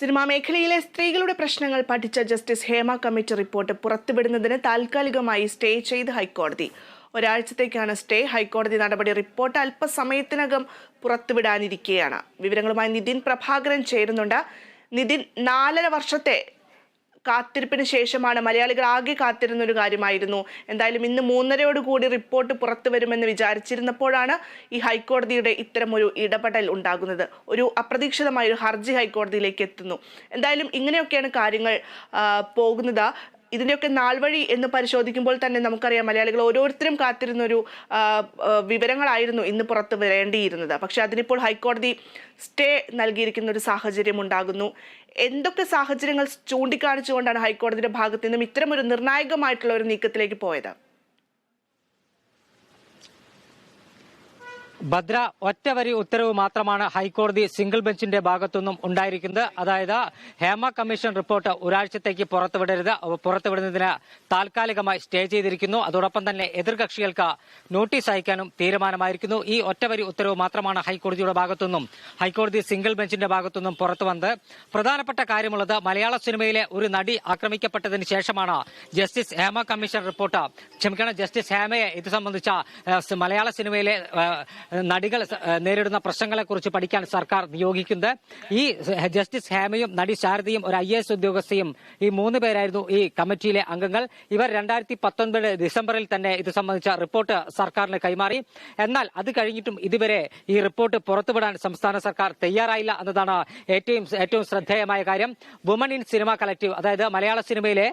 Cinema മേഖലയിലെ സ്ത്രീകളുടെ പ്രശ്നങ്ങൾ പഠിച്ച ജസ്റ്റിസ് ഹേമ കമ്മിറ്റി റിപ്പോർട്ട് പുറത്തുവിടുന്നതിന് താൽക്കാലികമായി സ്റ്റേ ചെയ്ത് ഹൈക്കോടതി. ഒരാഴ്ചത്തേക്കാണ് സ്റ്റേ. ഹൈക്കോടതി നടപടി റിപ്പോർട്ട് അല്പസമയത്തിനകം പുറത്തുവിടാനിരിക്കെയാണ്. വിവരങ്ങളുമായി നിതിൻ പ്രഭാകരൻ ചേരുന്നുണ്ട്. നിതിൻ നാലര വർഷത്തെ കാത്തിരിപ്പിന് ശേഷമാണ് മലയാളികൾ ആകെ കാത്തിരുന്ന ഒരു കാര്യമായിരുന്നു. എന്തായാലും ഇന്ന് മൂന്നരയോട് കൂടി റിപ്പോർട്ട് പുറത്തു വരുമെന്ന് വിചാരിച്ചിരുന്നപ്പോഴാണ് ഈ ഹൈക്കോടതിയുടെ ഇത്തരമൊരു ഇടപെടൽ ഉണ്ടാകുന്നത്. ഒരു അപ്രതീക്ഷിതമായ ഒരു ഹർജി ഹൈക്കോടതിയിലേക്ക് എത്തുന്നു. എന്തായാലും ഇങ്ങനെയൊക്കെയാണ് കാര്യങ്ങൾ പോകുന്നത്. ഇതിന്റെയൊക്കെ നാൾവഴി എന്ന് പരിശോധിക്കുമ്പോൾ തന്നെ നമുക്കറിയാം മലയാളികൾ ഓരോരുത്തരും കാത്തിരുന്നൊരു വിവരങ്ങളായിരുന്നു ഇന്ന് പുറത്ത് വരേണ്ടിയിരുന്നത്. പക്ഷേ അതിനിപ്പോൾ ഹൈക്കോടതി സ്റ്റേ നൽകിയിരിക്കുന്ന ഒരു സാഹചര്യം ഉണ്ടാകുന്നു എന്തൊക്കെ സാഹചര്യങ്ങൾ ചൂണ്ടിക്കാണിച്ചുകൊണ്ടാണ് ഹൈക്കോടതിയുടെ ഭാഗത്തു നിന്നും ഇത്തരമൊരു നിർണായകമായിട്ടുള്ള ഒരു നീക്കത്തിലേക്ക് പോയത്? ഭദ്ര ഒറ്റവരി ഉത്തരവ് മാത്രമാണ് ഹൈക്കോടതി സിംഗിൾ ബെഞ്ചിന്റെ ഭാഗത്തുനിന്നും ഉണ്ടായിരിക്കുന്നത്. അതായത് ഹേമ കമ്മീഷൻ റിപ്പോർട്ട് ഒരാഴ്ചത്തേക്ക് പുറത്തുവിടരുത് പുറത്തുവിടുന്നതിന് താൽക്കാലികമായി സ്റ്റേ ചെയ്തിരിക്കുന്നു. അതോടൊപ്പം തന്നെ എതിർകക്ഷികൾക്ക് നോട്ടീസ് അയക്കാനും തീരുമാനമായിരിക്കുന്നു. ഈ ഒറ്റവരി ഉത്തരവ് മാത്രമാണ് ഹൈക്കോടതിയുടെ ഭാഗത്തുനിന്നും ഹൈക്കോടതി സിംഗിൾ ബെഞ്ചിന്റെ ഭാഗത്തുനിന്നും പുറത്തു വന്നത് പ്രധാനപ്പെട്ട കാര്യമുള്ളത് മലയാള സിനിമയിലെ ഒരു നടി ആക്രമിക്കപ്പെട്ടതിന് ശേഷമാണ് ജസ്റ്റിസ് ഹേമ കമ്മീഷൻ റിപ്പോർട്ട്. ക്ഷമിക്കണം ജസ്റ്റിസ് ഹേമയെ ഇത് സംബന്ധിച്ച മലയാള സിനിമയിലെ നടികൾ നേരിടുന്ന പ്രശ്നങ്ങളെക്കുറിച്ച് പഠിക്കാൻ സർക്കാർ നിയോഗിക്കുന്നത്. ഈ ജസ്റ്റിസ് ഹേമയും നടി ശാരദയും ഒരു ഐ എസ് ഉദ്യോഗസ്ഥയും ഈ മൂന്ന് പേരായിരുന്നു ഈ കമ്മിറ്റിയിലെ അംഗങ്ങൾ. ഇവർ രണ്ടായിരത്തി പത്തൊൻപത് ഡിസംബറിൽ തന്നെ ഇത് സംബന്ധിച്ച റിപ്പോർട്ട് സർക്കാരിന് കൈമാറി. എന്നാൽ അത് കഴിഞ്ഞിട്ടും ഇതുവരെ ഈ റിപ്പോർട്ട് പുറത്തുവിടാൻ സംസ്ഥാന സർക്കാർ തയ്യാറായില്ല എന്നതാണ് ഏറ്റവും ഏറ്റവും ശ്രദ്ധേയമായ കാര്യം. വുമൺ ഇൻ സിനിമ കളക്റ്റീവ് അതായത് മലയാള സിനിമയിലെ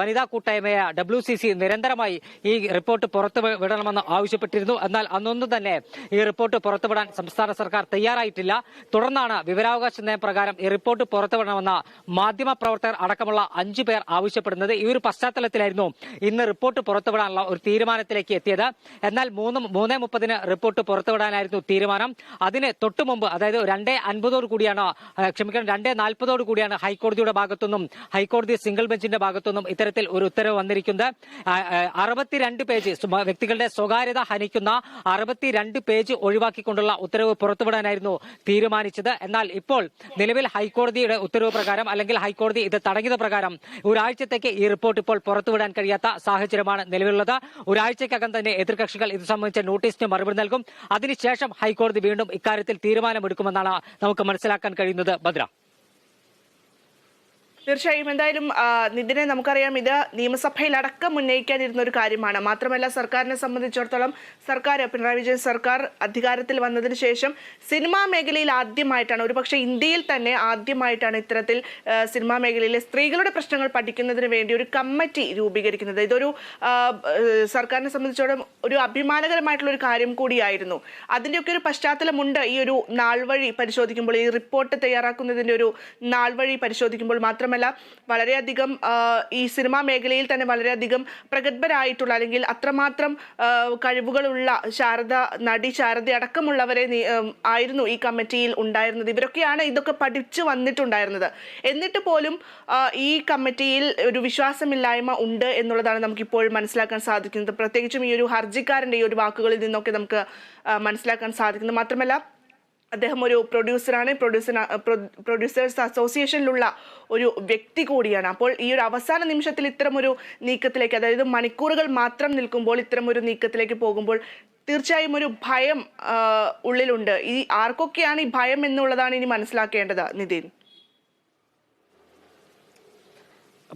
വനിതാ കൂട്ടായ്മയായ ഡബ്ല്യു സി സി നിരന്തരമായി ഈ റിപ്പോർട്ട് പുറത്തു വിടണമെന്ന് ആവശ്യപ്പെട്ടിരുന്നു. എന്നാൽ അന്നൊന്നും തന്നെ ഈ റിപ്പോർട്ട് പുറത്തുവിടാൻ സംസ്ഥാന സർക്കാർ തയ്യാറായിട്ടില്ല. തുടർന്നാണ് വിവരാവകാശ നയപ്രകാരം ഈ റിപ്പോർട്ട് പുറത്തുവിടണമെന്ന മാധ്യമ പ്രവർത്തകർ അടക്കമുള്ള അഞ്ചു പേർ ആവശ്യപ്പെടുന്നത്. ഈ ഒരു പശ്ചാത്തലത്തിലായിരുന്നു ഇന്ന് റിപ്പോർട്ട് പുറത്തുവിടാനുള്ള ഒരു തീരുമാനത്തിലേക്ക് എത്തിയത്. എന്നാൽ മൂന്ന് മൂന്നേ മുപ്പതിന് റിപ്പോർട്ട് പുറത്തുവിടാനായിരുന്നു തീരുമാനം. അതിന് തൊട്ടു മുമ്പ് അതായത് രണ്ടേ അൻപതോട് കൂടിയാണ് ക്ഷമിക്കണം രണ്ടേ നാൽപ്പതോട് കൂടിയാണ് ഹൈക്കോടതിയുടെ ഭാഗത്തുനിന്നും ഹൈക്കോടതി സിംഗിൾ ബെഞ്ചിന്റെ ഭാഗത്തുനിന്നും ഇത്തരത്തിൽ ഒരു ഉത്തരവ് വന്നിരിക്കുന്നത്. അറുപത്തിരണ്ട് പേജ് വ്യക്തികളുടെ സ്വകാര്യത ഹനിക്കുന്ന അറുപത്തിരണ്ട് പേജ് ഒഴിവാക്കിക്കൊണ്ടുള്ള ഉത്തരവ് പുറത്തുവിടാനായിരുന്നു തീരുമാനിച്ചത്. എന്നാൽ ഇപ്പോൾ നിലവിൽ ഹൈക്കോടതിയുടെ ഉത്തരവ് പ്രകാരം അല്ലെങ്കിൽ ഹൈക്കോടതി ഇത് തടഞ്ഞത് പ്രകാരം ഒരാഴ്ചത്തേക്ക് ഈ റിപ്പോർട്ട് ഇപ്പോൾ പുറത്തുവിടാൻ കഴിയാത്ത സാഹചര്യമാണ് നിലവിലുള്ളത്. ഒരാഴ്ചക്കകം തന്നെ എതിർകക്ഷികൾ ഇത് സംബന്ധിച്ച നോട്ടീസിന് മറുപടി നൽകും. അതിനുശേഷം ഹൈക്കോടതി വീണ്ടും ഇക്കാര്യത്തിൽ തീരുമാനമെടുക്കുമെന്നാണ് നമുക്ക് മനസ്സിലാക്കാൻ കഴിയുന്നത്. ഭദ്ര. തീർച്ചയായും എന്തായാലും നിതിനെ നമുക്കറിയാം ഇത് നിയമസഭയിൽ അടക്കം ഉന്നയിക്കാനിരുന്ന ഒരു കാര്യമാണ്. മാത്രമല്ല സർക്കാരിനെ സംബന്ധിച്ചിടത്തോളം സർക്കാർ പിണറായി വിജയൻ സർക്കാർ അധികാരത്തിൽ വന്നതിന് ശേഷം സിനിമാ മേഖലയിൽ ആദ്യമായിട്ടാണ് ഒരുപക്ഷെ ഇന്ത്യയിൽ തന്നെ ആദ്യമായിട്ടാണ് ഇത്തരത്തിൽ സിനിമാ മേഖലയിലെ സ്ത്രീകളുടെ പ്രശ്നങ്ങൾ പഠിക്കുന്നതിന് വേണ്ടി ഒരു കമ്മിറ്റി രൂപീകരിക്കുന്നത്. ഇതൊരു സർക്കാരിനെ സംബന്ധിച്ചിടത്തോളം ഒരു അഭിമാനകരമായിട്ടുള്ള ഒരു കാര്യം കൂടിയായിരുന്നു. അതിന്റെയൊക്കെ ഒരു പശ്ചാത്തലമുണ്ട് ഈ ഒരു നാൾവഴി പരിശോധിക്കുമ്പോൾ ഈ റിപ്പോർട്ട് തയ്യാറാക്കുന്നതിന്റെ ഒരു നാൾവഴി പരിശോധിക്കുമ്പോൾ മാത്രമല്ല വളരെയധികം ആ, ഈ സിനിമാ മേഖലയിൽ തന്നെ വളരെയധികം പ്രഗത്ഭരായിട്ടുള്ള അല്ലെങ്കിൽ അത്രമാത്രം കഴിവുകളുള്ള ശാരദ നടി ശാരദ അടക്കമുള്ളവരെ ആയിരുന്നു ഈ കമ്മിറ്റിയിൽ ഉണ്ടായിരുന്നത്. ഇവരൊക്കെയാണ് ഇതൊക്കെ പഠിച്ചു വന്നിട്ടുണ്ടായിരുന്നത്. എന്നിട്ട് പോലും ഈ കമ്മിറ്റിയിൽ ഒരു വിശ്വാസമില്ലായ്മ ഉണ്ട് എന്നുള്ളതാണ് നമുക്കിപ്പോൾ മനസ്സിലാക്കാൻ സാധിക്കുന്നത്. പ്രത്യേകിച്ചും ഈ ഒരു ഹർജിക്കാരന്റെ ഈ ഒരു വാക്കുകളിൽ നിന്നൊക്കെ നമുക്ക് മനസ്സിലാക്കാൻ സാധിക്കുന്നത്. മാത്രമല്ല അദ്ദേഹം ഒരു പ്രൊഡ്യൂസറാണ് പ്രൊഡ്യൂസർ പ്രൊഡ്യൂസേഴ്സ് അസോസിയേഷനിലുള്ള ഒരു വ്യക്തി കൂടിയാണ്. അപ്പോൾ ഈ ഒരു അവസാന നിമിഷത്തിൽ ഇത്തരം ഒരു നീക്കത്തിലേക്ക് അതായത് മണിക്കൂറുകൾ മാത്രം നിൽക്കുമ്പോൾ ഇത്തരം ഒരു നീക്കത്തിലേക്ക് പോകുമ്പോൾ തീർച്ചയായും ഒരു ഭയം ഉള്ളിലുണ്ട്. ഈ ആർക്കൊക്കെയാണ് ഈ ഭയം എന്നുള്ളതാണ് ഇനി മനസ്സിലാക്കേണ്ടത് നിതിൻ?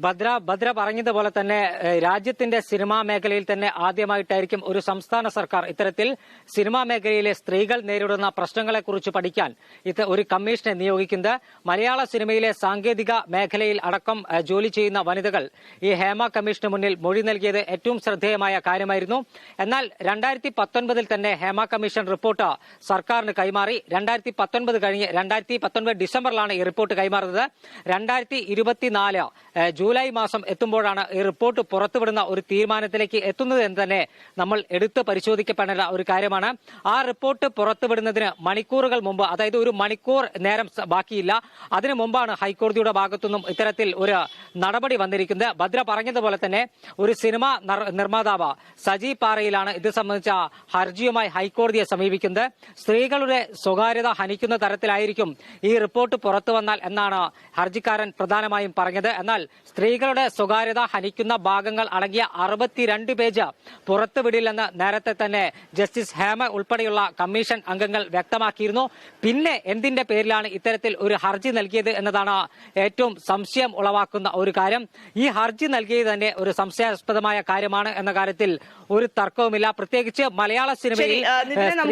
ഭദ്ര ഭദ്ര പറഞ്ഞതുപോലെ തന്നെ രാജ്യത്തിന്റെ സിനിമാ മേഖലയിൽ തന്നെ ആദ്യമായിട്ടായിരിക്കും ഒരു സംസ്ഥാന സർക്കാർ ഇത്തരത്തിൽ സിനിമാ മേഖലയിലെ സ്ത്രീകൾ നേരിടുന്ന പ്രശ്നങ്ങളെക്കുറിച്ച് പഠിക്കാൻ ഇത് ഒരു കമ്മീഷനെ നിയോഗിക്കുന്നത്. മലയാള സിനിമയിലെ സാങ്കേതിക മേഖലയിൽ അടക്കം ജോലി ചെയ്യുന്ന വനിതകൾ ഈ ഹേമ കമ്മീഷന് മുന്നിൽ മൊഴി നൽകിയത് ഏറ്റവും ശ്രദ്ധേയമായ കാര്യമായിരുന്നു. എന്നാൽ രണ്ടായിരത്തി പത്തൊൻപതിൽ തന്നെ ഹേമ കമ്മീഷൻ റിപ്പോർട്ട് സർക്കാരിന് കൈമാറി. രണ്ടായിരത്തി പത്തൊൻപത് കഴിഞ്ഞ് രണ്ടായിരത്തി പത്തൊൻപത് ഡിസംബറിലാണ് ഈ റിപ്പോർട്ട് കൈമാറുന്നത്. രണ്ടായിരത്തി ഇരുപത്തിനാല് ജൂലൈ മാസം എത്തുമ്പോഴാണ് ഈ റിപ്പോർട്ട് പുറത്തുവിടുന്ന ഒരു തീരുമാനത്തിലേക്ക് എത്തുന്നത് എന്ന് തന്നെ നമ്മൾ എടുത്ത് പരിശോധിക്കപ്പെടേണ്ട ഒരു കാര്യമാണ്. ആ റിപ്പോർട്ട് പുറത്തുവിടുന്നതിന് മണിക്കൂറുകൾ മുമ്പ് അതായത് ഒരു മണിക്കൂർ നേരം ബാക്കിയില്ല. അതിനു മുമ്പാണ് ഹൈക്കോടതിയുടെ ഭാഗത്തുനിന്നും ഇത്തരത്തിൽ ഒരു നടപടി വന്നിരിക്കുന്നത്. ഭദ്ര പറഞ്ഞതുപോലെ തന്നെ ഒരു സിനിമ നർ- നിർമ്മാതാവ് സജി പാറയിലാണ് ഇത് സംബന്ധിച്ച ഹർജിയുമായി ഹൈക്കോടതിയെ സമീപിക്കുന്നത്. സ്ത്രീകളുടെ സ്വകാര്യത ഹനിക്കുന്ന തരത്തിലായിരിക്കും ഈ റിപ്പോർട്ട് പുറത്തു വന്നാൽ എന്നാണ് ഹർജിക്കാരൻ പ്രധാനമായും പറഞ്ഞത്. എന്നാൽ സ്ത്രീകളുടെ സ്വകാര്യത ഹനിക്കുന്ന ഭാഗങ്ങൾ അടങ്ങിയ അറുപത്തിരണ്ട് പേജ് പുറത്തുവിടില്ലെന്ന് നേരത്തെ തന്നെ ജസ്റ്റിസ് ഹേമ ഉൾപ്പെടെയുള്ള കമ്മീഷൻ അംഗങ്ങൾ വ്യക്തമാക്കിയിരുന്നു. പിന്നെ എന്തിന്റെ പേരിലാണ് ഇത്തരത്തിൽ ഒരു ഹർജി നൽകിയത് എന്നതാണ് ഏറ്റവും സംശയം ഉളവാക്കുന്ന ഒരു കാര്യം. ഈ ഹർജി നൽകിയത് തന്നെ ഒരു സംശയാസ്പദമായ കാര്യമാണ് എന്ന കാര്യത്തിൽ ഒരു തർക്കവുമില്ല. പ്രത്യേകിച്ച് മലയാള സിനിമയിൽ